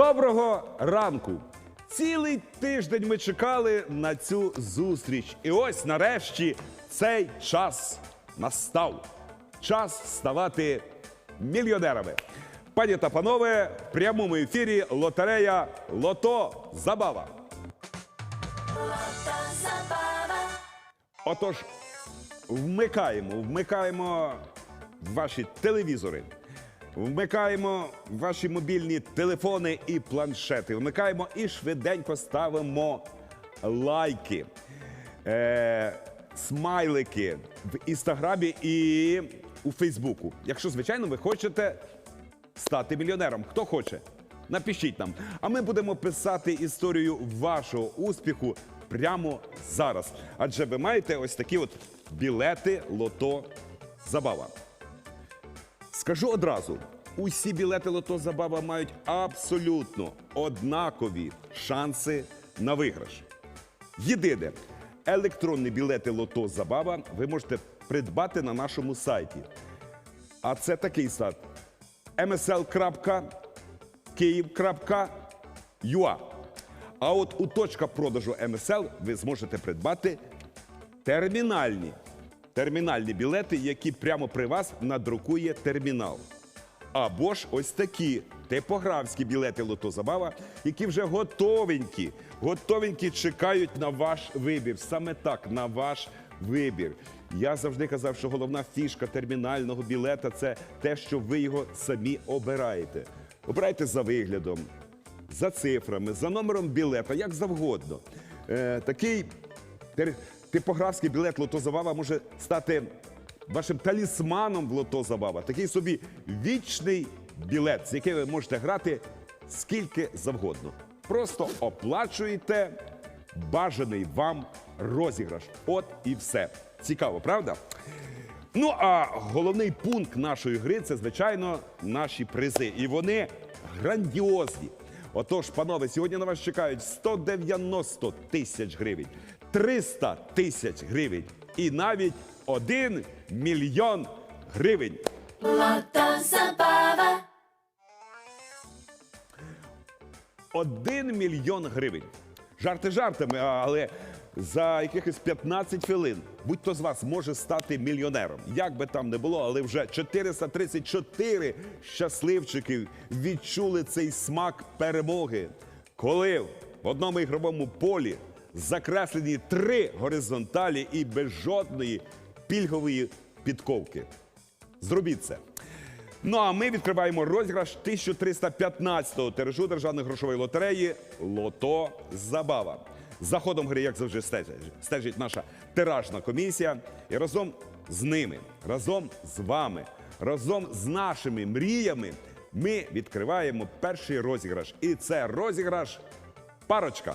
Доброго ранку! Цілий тиждень ми чекали на цю зустріч. І ось нарешті цей час настав. Час ставати мільйонерами. Пані та панове, в прямому ефірі лотерея Лото Забава. Отож, вмикаємо, вмикаємо ваші телевізори, вмикаємо ваші мобільні телефони і планшети, вмикаємо і швиденько ставимо лайки, е, смайлики в інстаграмі і у Фейсбуку. Якщо, звичайно, ви хочете стати мільйонером. Хто хоче? Напишіть нам. А ми будемо писати історію вашого успіху прямо зараз. Адже ви маєте ось такі от білети лото забава. Скажу одразу: усі білети лото забава мають абсолютно однакові шанси на виграш. Єдине, електронні білети лото забава ви можете придбати на нашому сайті. А це такий сайт msl.kyiv.ua. А от у точка продажу МСЛ ви зможете придбати термінальні, термінальні білети, які прямо при вас надрукує термінал. Або ж ось такі типографські білети Лото Забава, які вже готовенькі, готовенькі чекають на ваш вибір. Саме так, на ваш вибір. Я завжди казав, що головна фішка термінального білета це те, що ви його самі обираєте. Обирайте за виглядом, за цифрами, за номером білета, як завгодно. Е, такий тер- типографський білет Лото Забава може стати вашим талісманом в Лото Забава. Такий собі вічний білет, з яким ви можете грати скільки завгодно. Просто оплачуєте бажаний вам розіграш. От і все. Цікаво, правда? Ну а головний пункт нашої гри це, звичайно, наші призи. І вони грандіозні. Отож, панове, сьогодні на вас чекають 190 тисяч гривень, 300 тисяч гривень і навіть 1 мільйон гривень. Лото забава, Один мільйон гривень. Жарти жартами, але за якихось 15 хвилин будь-хто з вас може стати мільйонером. Як би там не було, але вже 434 щасливчиків відчули цей смак перемоги, коли в одному ігровому полі закреслені три горизонталі і без жодної пільгової підковки. Зробіть це. Ну а ми відкриваємо розіграш 1315-го тиражу державної грошової лотереї Лото Забава. За ходом гри, як завжди, стежить, наша тиражна комісія. І разом з ними, разом з вами, разом з нашими мріями ми відкриваємо перший розіграш. І це розіграш парочка.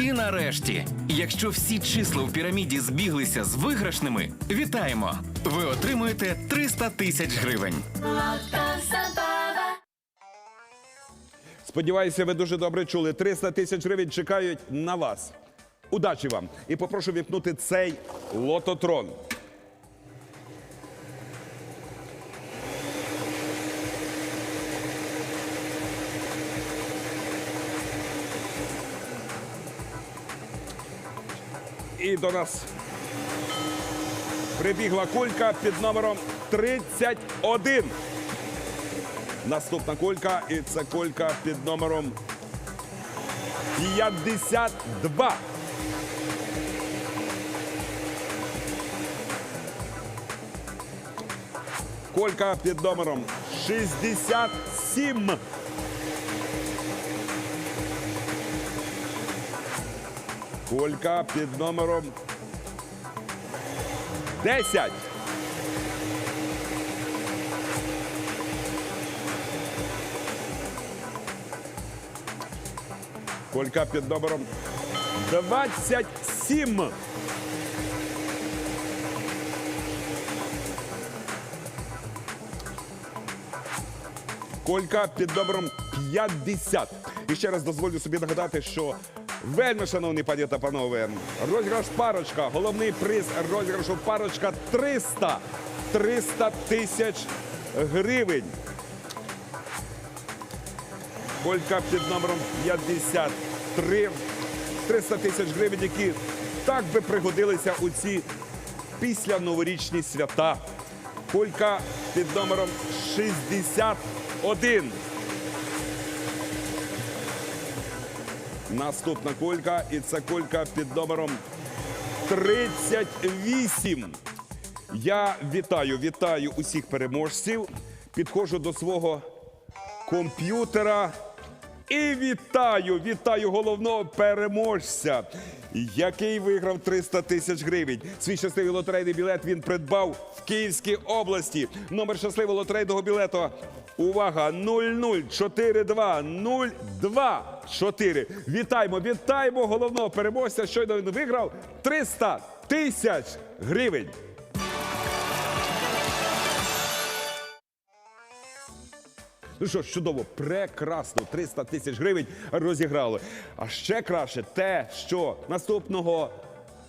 І нарешті, якщо всі числа у піраміді збіглися з виграшними, вітаємо! Ви отримуєте 300 тисяч гривень. Сподіваюся, ви дуже добре чули. 300 тисяч гривень чекають на вас. Удачі вам! І попрошу вімкнути цей лототрон. І до нас прибігла кулька під номером 31. Наступна кулька, і це кулька під номером 52. Колька під номером 67. Колька під номером 10. Колька під номером 27. Колька під номером 50. І ще раз дозволю собі нагадати, що вельми, шановні пані та панове, розіграш парочка, головний приз розіграшу парочка 300. 300 тисяч гривень. Колька під номером 53. 300 тисяч гривень, які так би пригодилися у ці після новорічні свята. Колька під номером 61. Наступна колька, і це колька під номером 38. Я вітаю, вітаю усіх переможців. Підходжу до свого комп'ютера. І вітаю, вітаю головного переможця, який виграв 300 тисяч гривень. Свій щасливий лотерейний білет він придбав в Київській області. Номер щасливого лотерейного білету. Увага! 00420224. Вітаємо, вітаємо головного переможця. Щойно він виграв 300 тисяч гривень. Ну що ж, чудово, прекрасно, 300 тисяч гривень розіграли. А ще краще те, що наступного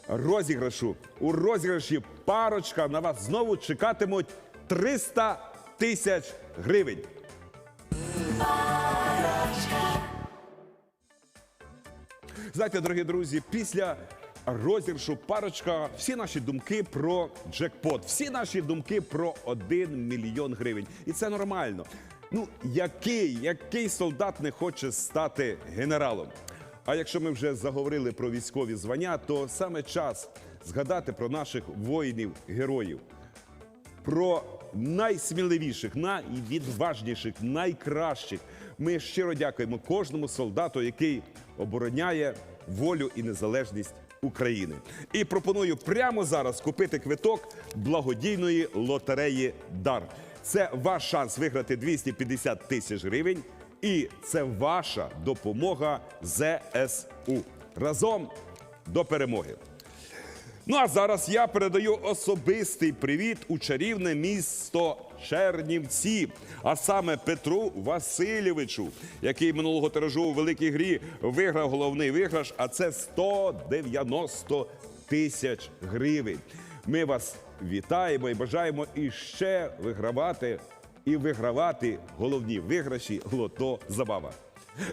розіграшу у розіграші парочка на вас знову чекатимуть 300 тисяч гривень. Знаєте, дорогі друзі, після розіграшу парочка, всі наші думки про джекпот, всі наші думки про 1 мільйон гривень. І це нормально. Ну, який, який солдат не хоче стати генералом? А якщо ми вже заговорили про військові звання, то саме час згадати про наших воїнів-героїв про найсміливіших, найвідважніших, найкращих. Ми щиро дякуємо кожному солдату, який обороняє волю і незалежність України. І пропоную прямо зараз купити квиток благодійної лотереї Дар. Це ваш шанс виграти 250 тисяч гривень, і це ваша допомога ЗСУ. Разом до перемоги. Ну а зараз я передаю особистий привіт у чарівне місто Чернівці, а саме Петру Васильовичу, який минулого тиражу у великій грі виграв головний виграш, а це 190 тисяч гривень. Ми вас вітаємо і бажаємо іще вигравати і вигравати головні виграші лото забава.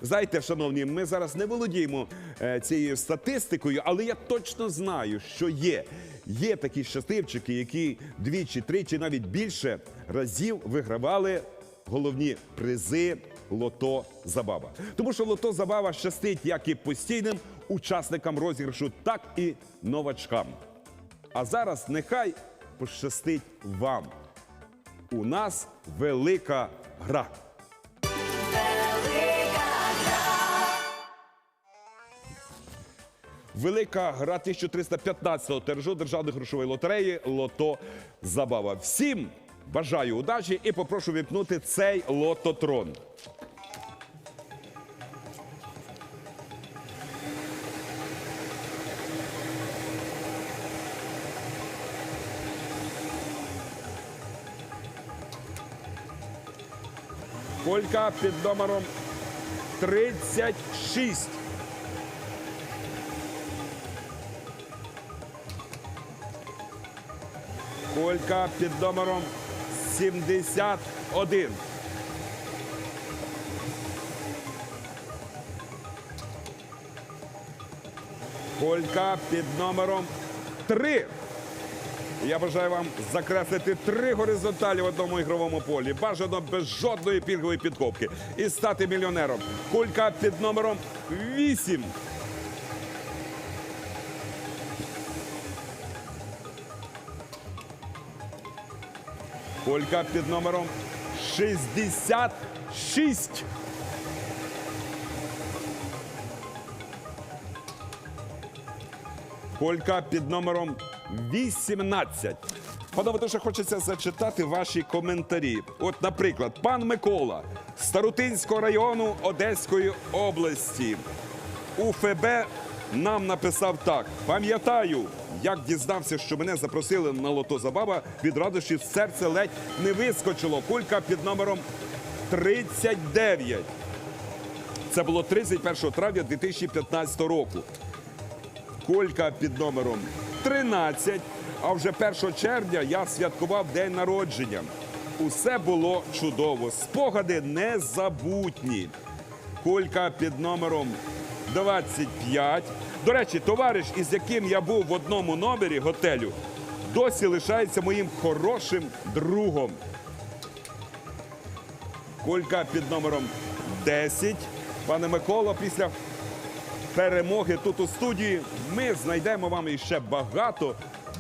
Знаєте, шановні, ми зараз не володіємо е, цією статистикою, але я точно знаю, що є. Є такі щасливчики, які двічі, тричі, навіть більше разів вигравали головні призи Лото Забава. Тому що Лото Забава щастить як і постійним учасникам розіграшу, так і новачкам. А зараз нехай пощастить вам. У нас велика гра. Велика гра 1315-го тиражу державної грошової лотереї Лото Забава. Всім бажаю удачі і попрошу вімкнути цей лототрон. Колька під номером 36. Колька під номером 71. Колька під номером 3. Я бажаю вам закреслити три горизонталі в одному ігровому полі. Бажано без жодної пільгової підкопки. І стати мільйонером. Кулька під номером 8. Колька під номером 66. Колька під номером 18. Панове, дуже хочеться зачитати ваші коментарі. От, наприклад, пан Микола з Старутинського району Одеської області. УФБ нам написав так: пам'ятаю, як дізнався, що мене запросили на лото забава, від радощів серце ледь не вискочило. Кулька під номером 39. Це було 31 травня 2015 року. Колька під номером 13. А вже 1 червня я святкував день народження. Усе було чудово. Спогади незабутні. Колька під номером 25. До речі, товариш, із яким я був в одному номері готелю, досі лишається моїм хорошим другом. Колька під номером 10. Пане Микола, після перемоги тут у студії ми знайдемо вам іще багато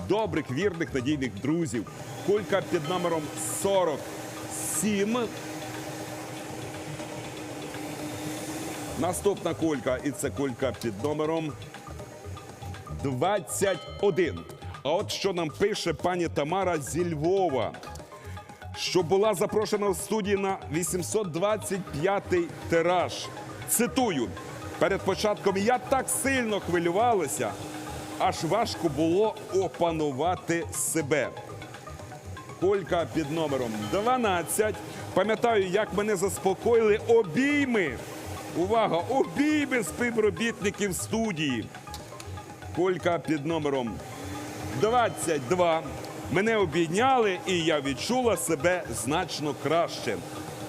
добрих, вірних, надійних друзів. Кулька під номером 47. Наступна кулька, і це кулька під номером 21. А от що нам пише пані Тамара зі Львова, що була запрошена в студії на 825-й тираж. Цитую: перед початком я так сильно хвилювалася, аж важко було опанувати себе. Колька під номером 12. Пам'ятаю, як мене заспокоїли обійми. Увага! Обійми співробітників студії. Колька під номером 22. Мене обійняли, і я відчула себе значно краще.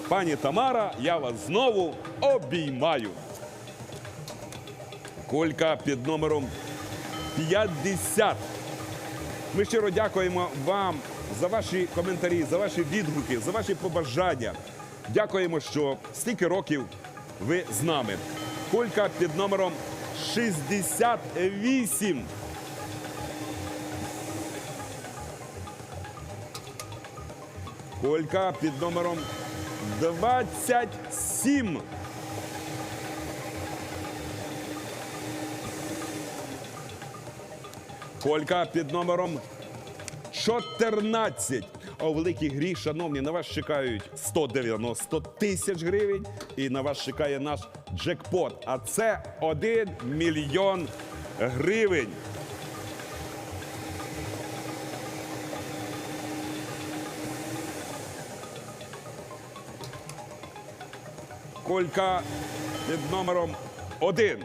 Пані Тамара, я вас знову обіймаю. Колька під номером 50. Ми щиро дякуємо вам за ваші коментарі, за ваші відгуки, за ваші побажання. Дякуємо, що стільки років ви з нами. Колька під номером 68. Колька під номером 27. Колька під номером 14. А у великій грі, шановні, на вас чекають 190 тисяч гривень, і на вас чекає наш джекпот. А це 1 мільйон гривень. Колька під номером 1.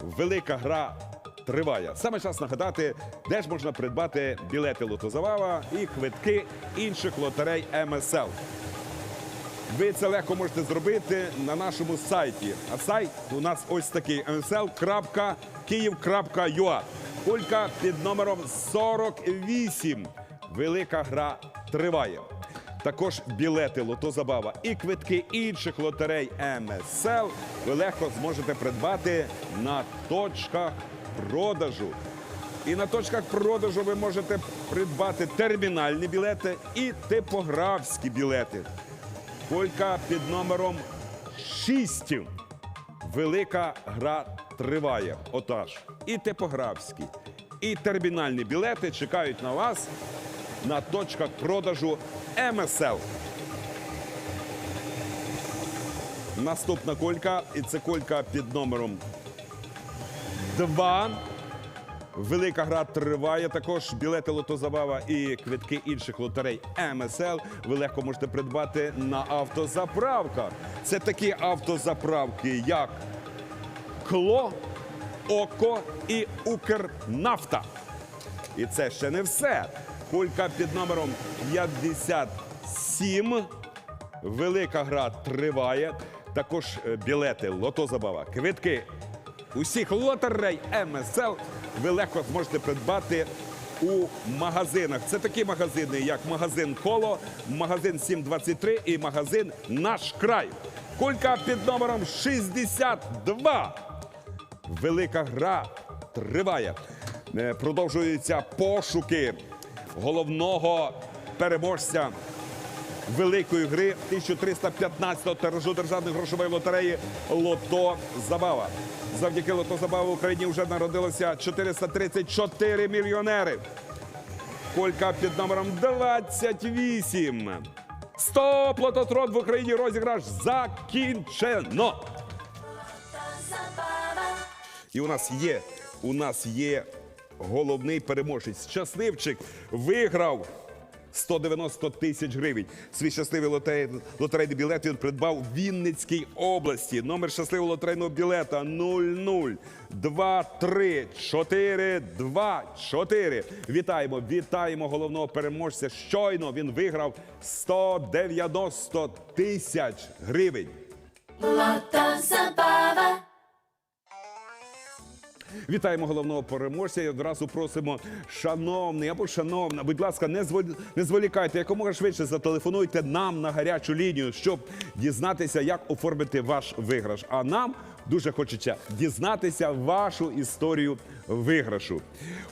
Велика гра триває. Саме час нагадати, де ж можна придбати білети Лотозавава і квитки інших лотерей МСЛ. Ви це легко можете зробити на нашому сайті. А сайт у нас ось такий msl.kyiv.ua. Кулька під номером 48. Велика гра триває. Також білети Лотозабава і квитки інших лотерей МСЛ ви легко зможете придбати на точках продажу. І на точках продажу ви можете придбати термінальні білети і типографські білети. Колька під номером 6. Велика гра триває. Отож, і типографські, і термінальні білети чекають на вас на точках продажу МСЛ. Наступна колька, і це колька під номером 2. Велика гра триває. Також білети Лотозабава і квитки інших лотерей МСЛ ви легко можете придбати на автозаправках. Це такі автозаправки, як Кло, Око і Укрнафта. І це ще не все. Кулька під номером 57. Велика гра триває. Також е, білети Лотозабава, квитки усіх лотерей МСЛ ви легко зможете придбати у магазинах. Це такі магазини, як магазин Коло, магазин 723 і магазин Наш край. Кулька під номером 62. Велика гра триває. Е, Продовжуються пошуки головного переможця великої гри 1315-го тиражу державної грошової лотереї Лото Забава. Завдяки Лото Забава в Україні вже народилося 434 мільйонери. Колька під номером 28. Стоп! Лототрон в Україні розіграш закінчено. І у нас є, у нас є головний переможець. Щасливчик виграв 190 тисяч гривень. Свій щасливий лотей, лотерейний білет він придбав в Вінницькій області. Номер щасливого лотерейного білета 00234224. Вітаємо, вітаємо головного переможця. Щойно він виграв 190 тисяч гривень. Лото Забава. Вітаємо головного переможця і одразу просимо, шановний або шановна, будь ласка, не зволі- не зволікайте, якомога швидше зателефонуйте нам на гарячу лінію, щоб дізнатися, як оформити ваш виграш. А нам дуже хочеться дізнатися вашу історію виграшу.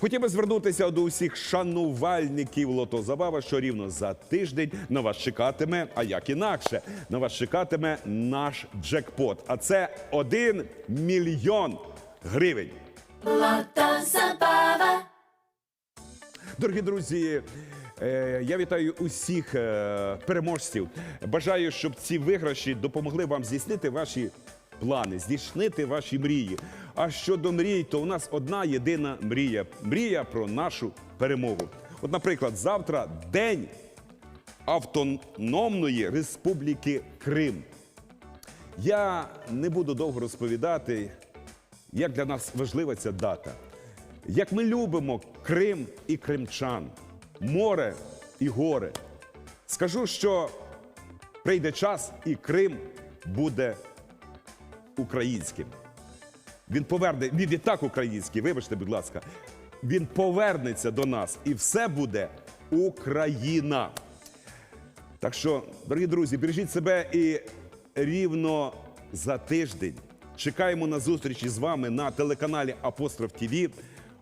Хотів би звернутися до усіх шанувальників Лото Забава, що рівно за тиждень на вас чекатиме, а як інакше, на вас чекатиме наш джекпот. А це один мільйон гривень. Лото Забава. Дорогі друзі, е, я вітаю усіх е, переможців. Бажаю, щоб ці виграші допомогли вам здійснити ваші плани, здійснити ваші мрії. А щодо мрій, то у нас одна єдина мрія мрія про нашу перемогу. От, наприклад, завтра день Автономної Республіки Крим. Я не буду довго розповідати, як для нас важлива ця дата. Як ми любимо Крим і кримчан, море і гори. Скажу, що прийде час, і Крим буде українським. Він поверне, він і так український, вибачте, будь ласка. Він повернеться до нас, і все буде Україна. Так що, дорогі друзі, бережіть себе і рівно за тиждень чекаємо на зустрічі з вами на телеканалі Апостроф ТВ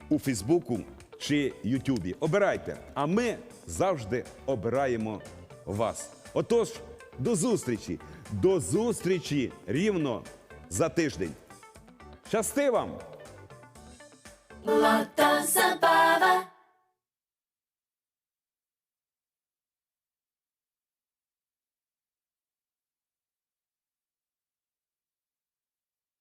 у Фейсбуку чи Ютубі. Обирайте, а ми завжди обираємо вас. Отож, до зустрічі! До зустрічі рівно за тиждень. Щасти вам! Лото Забава.